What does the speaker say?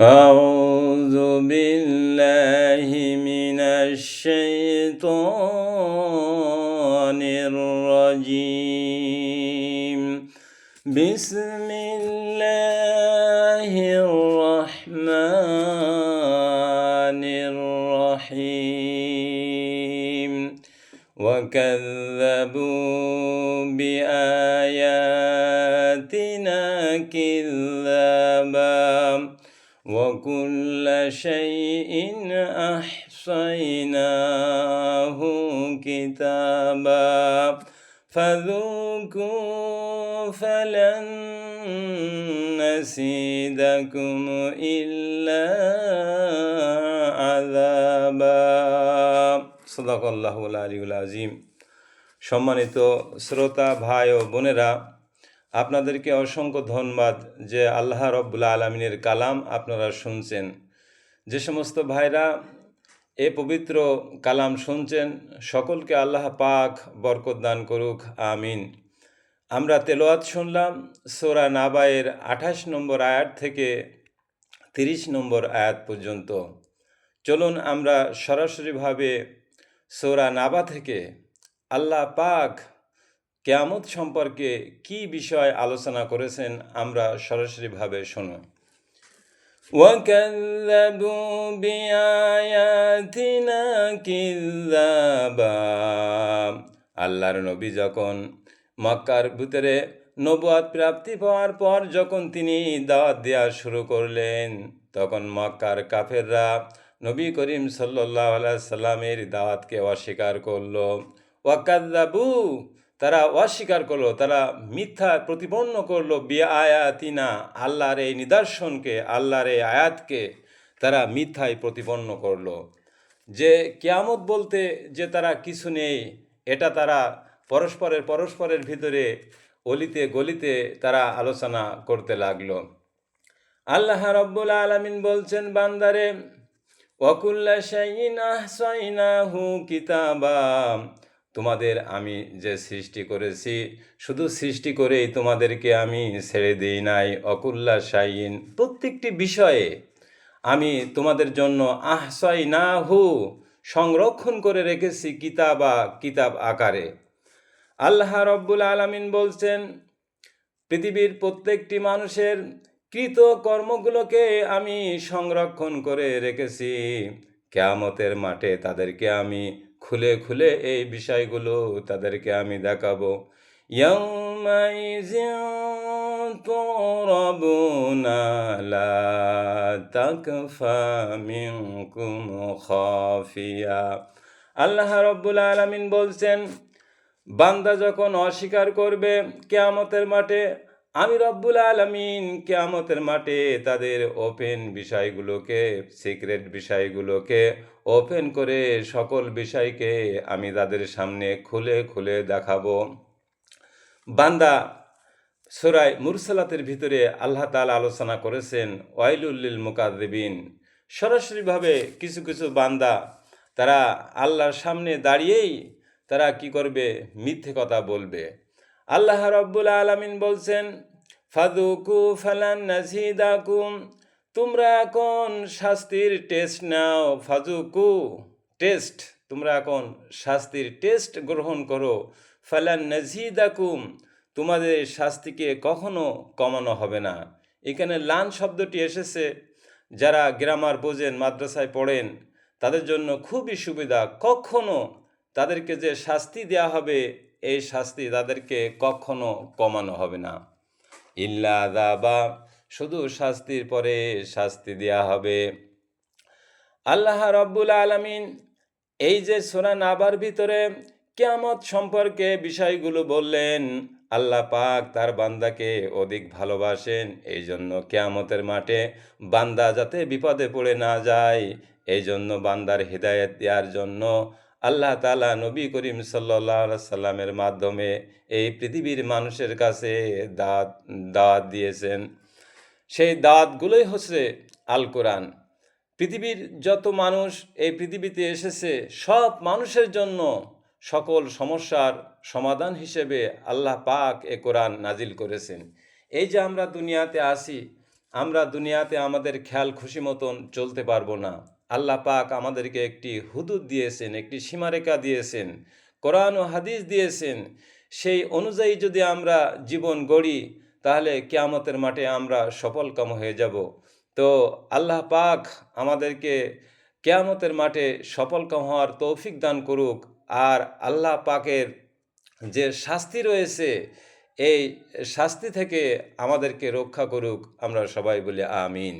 أعوذ بالله من الشيطان الرجيم. بسم الله الرحمن الرحيم. وكذبوا بآياتنا كذابا وكل شيء أحصيناه كتابا فذوقوا فلن نزيدكم إلا عذابا صدق الله العلي العظيم সম্মানিত শ্রোতা ভাই ও বোনেরা আপনাদেরকে অসংখ্য ধন্যবাদ যে আল্লাহ রব্বুল আলমিনের কালাম আপনারা শুনছেন। যে সমস্ত ভাইরা এ পবিত্র কালাম শুনছেন, সকলকে আল্লাহ পাক বরকত দান করুক, আমিন। আমরা তেলোয়াত শুনলাম সোরা নাবায়ের আঠাশ নম্বর আয়াত থেকে তিরিশ নম্বর আয়াত পর্যন্ত। চলুন আমরা সরাসরিভাবে সোরা নাবা থেকে আল্লাহ পাক কেয়ামত সম্পর্কে কি বিষয় আলোচনা করেছেন আমরা সরাসরিভাবে শুনি وكذبوا بآياتنا كذابا আল্লাহর নবী যখন মক্কার ভিতরে নবুয়াত প্রাপ্তি পাওয়ার পর যখন তিনি দাওয়াত দেওয়া শুরু করলেন তখন মক্কার কাফেররা নবী করিম সাল্লাহ সাল্লামের দাওয়াতকে অস্বীকার করলো ওয়াকাদ্দাবু তারা অস্বীকার করল, তারা মিথ্যা প্রতিপন্ন করল বি আয়াতিনা আল্লাহর এই নিদর্শনকে, আল্লাহর এই আয়াতকে তারা মিথ্যায় প্রতিপন্ন করল। যে কেয়ামত বলতে যে তারা কিছু নেই, এটা তারা পরস্পরের পরস্পরের ভিতরে অলিতে গলিতে তারা আলোচনা করতে লাগল। আল্লাহ রব্বুল আলমিন বলছেন, বান্দারে ওয়াকুল্লা শাইন আহসাইনাহু কিতাবা। তোমাদের আমি যে সৃষ্টি করেছি, শুধু সৃষ্টি করেই তোমাদেরকে আমি ছেড়ে দিই নাই, অকুল্লা শাইন প্রত্যেকটি বিষয়ে আমি তোমাদের জন্য আহসাই না হু সংরক্ষণ করে রেখেছি কিতাবা, কিতাব আকারে। আল্লাহ রব্বুল আলমিন বলছেন, পৃথিবীর প্রত্যেকটি মানুষের কৃত কর্মগুলোকে আমি সংরক্ষণ করে রেখেছি। কেয়ামতের মাঠে তাদেরকে আমি খুলে খুলে এই বিষয়গুলো তাদেরকে আমি দেখাবো। আল্লাহ রব্বুল আলমিন বলছেন, বান্দা যখন অস্বীকার করবে, কেয়ামতের মাঠে আমি রব্বুল আলমিন কেয়ামতের মাঠে তাদের ওপেন বিষয়গুলোকে সিক্রেট বিষয়গুলোকে ওপেন করে সকল বিষয়কে আমি তাদের সামনে খুলে খুলে দেখাবো। বান্দা, সুরায় মুরসালাতের ভিতরে আল্লাহ তালা আলোচনা করেছেন ওয়াইলুল্লিল মুকাদ্দিবিন সরাসরিভাবে কিছু কিছু বান্দা, তারা আল্লাহর সামনে দাঁড়িয়েই তারা কি করবে? মিথ্যে কথা বলবে। আল্লাহ রব্বুল আলমিন বলছেন ফাদুকু ফালান নাজিদাকুম তোমরা এখন শাস্তির টেস্ট নাও ফাজুকু টেস্ট তোমরা এখন শাস্তির টেস্ট গ্রহণ করো, ফালান নাজিদাকুম তোমাদের শাস্তিকে কখনো কমানো হবে না। এখানে লান শব্দটি এসেছে। যারা গ্রামার বোঝেন, মাদ্রাসায় পড়েন, তাদের জন্য খুবই সুবিধা। কখনো তাদেরকে যে শাস্তি দেওয়া হবে এই শাস্তি তাদেরকে কখনো কমানো হবে না। ইল্লা দাবা শুধু শাস্তির পরে শাস্তি দেওয়া হবে। আল্লাহ রব্বুল আলমিন এই যে সোনা নাবার ভিতরে কেয়ামত সম্পর্কে বিষয়গুলো বললেন, আল্লাহ পাক তার বান্দাকে অধিক ভালোবাসেন। এই জন্য কেয়ামতের মাঠে বান্দা যাতে বিপদে পড়ে না যায় এই জন্য বান্দার হৃদায়ত দেওয়ার জন্য আল্লাহ তালা নবী করিম সাল্লা সাল্লামের মাধ্যমে এই পৃথিবীর মানুষের কাছে দাঁত দাওয়াত দিয়েছেন। সেই দাঁতগুলোই হচ্ছে আল কোরআন। পৃথিবীর যত মানুষ এই পৃথিবীতে এসেছে, সব মানুষের জন্য সকল সমস্যার সমাধান হিসেবে আল্লাহ পাক এ কোরআন নাজিল করেছেন। এই যে আমরা দুনিয়াতে আসি আমরা দুনিয়াতে আমাদের খেয়াল খুশি মতন চলতে পারব না। আল্লাহ পাক আমাদেরকে একটি হুদুদ দিয়েছেন, একটি সীমারেখা দিয়েছেন, কোরআন ও হাদিস দিয়েছেন। সেই অনুযায়ী যদি আমরা জীবন গড়ি, তাহলে কেয়ামতের মাঠে আমরা সফলকাম হয়ে যাব। তো আল্লাহ পাক আমাদেরকে কেয়ামতের মাঠে সফলকাম হওয়ার তৌফিক দান করুক। আর আল্লাহ পাকের যে শাস্তি রয়েছে, এই শাস্তি থেকে আমাদেরকে রক্ষা করুক। আমরা সবাই বলি আমিন।